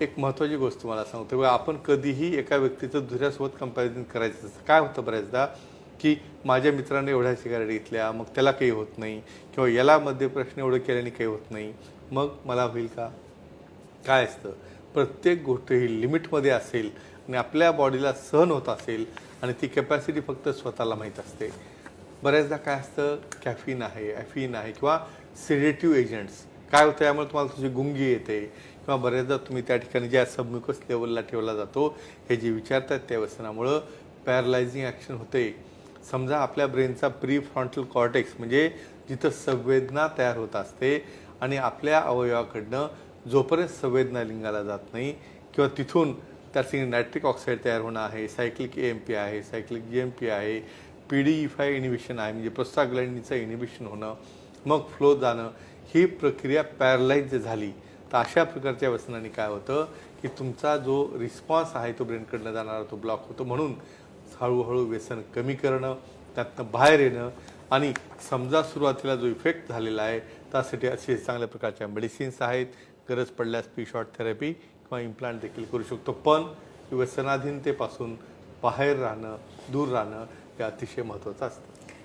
एक महत्त्वाची गोष्ट मला सांगतो. आपण कधीही एका व्यक्तीचं दुसऱ्यासोबत कंपॅरिझन करायचं नसतं काय होतं बऱ्याचदा? की माझ्या मित्राने एवढ्या सिगारेट घेतल्या मग त्याला काही होत नाही. किंवा याला मध्यप्रश्न एवढं केल्याने काही होत नाही. मग मला होईल का? काय असतं? प्रत्येक गोष्ट ही लिमिटमध्ये असेल आणि आपल्या बॉडीला सहन होत असेल आणि ती कॅपॅसिटी फक्त स्वतःला माहीत असते. बऱ्याचदा काय असतं? कॅफिन आहे ॲफिन आहे किंवा सिडेटिव्ह एजंट्स काय होतं यामुळे तुम्हाला तुझी गुंगी येते. किंवा बऱ्याचदा तुम्ही त्या ठिकाणी ज्या सबमिकस लेवलला ठेवला जातो हे जे विचारतात त्या व्यसनामुळं पॅरलायझिंग ॲक्शन होते समजा आपल्या ब्रेनचा प्री फ्रॉन्टल कॉर्टेक्स म्हणजे जिथं संवेदना तयार होत असते आणि आपल्या अवयवाकडनं जोपर्यंत संवेदना लिंगाला जात नाही किंवा तिथून त्यासाठी ठिकाणी नायट्रिक ऑक्साईड तयार होणं आहे सायक्लिक ए एम पी आहे सायक्लिक जी एम पी आहे P D E five inhibition आहे म्हणजे प्रोस्टाग्लँडीचं इनिबिशन होणं मग फ्लो जाणं ही प्रक्रिया पॅरलाईज झाली. तर अशा प्रकारच्या व्यसनाने काय होतं की तुमचा जो रिस्पॉन्स आहे तो ब्रेनकडनं जाणारा तो ब्लॉक होतो. म्हणून हळूहळू व्यसन कमी करणं त्यातनं बाहेर येणं आणि समजा सुरुवातीला जो इफेक्ट झालेला आहे त्यासाठी असे चांगल्या प्रकारच्या मेडिसिन्स आहेत. गरज पडल्यास पी शॉर्ट थेरपी किंवा इम्प्लांट देखील करू शकतो. पण व्यसनाधीनतेपासून बाहेर राहणं दूर राहणं हे अतिशय महत्त्वाचं असतं.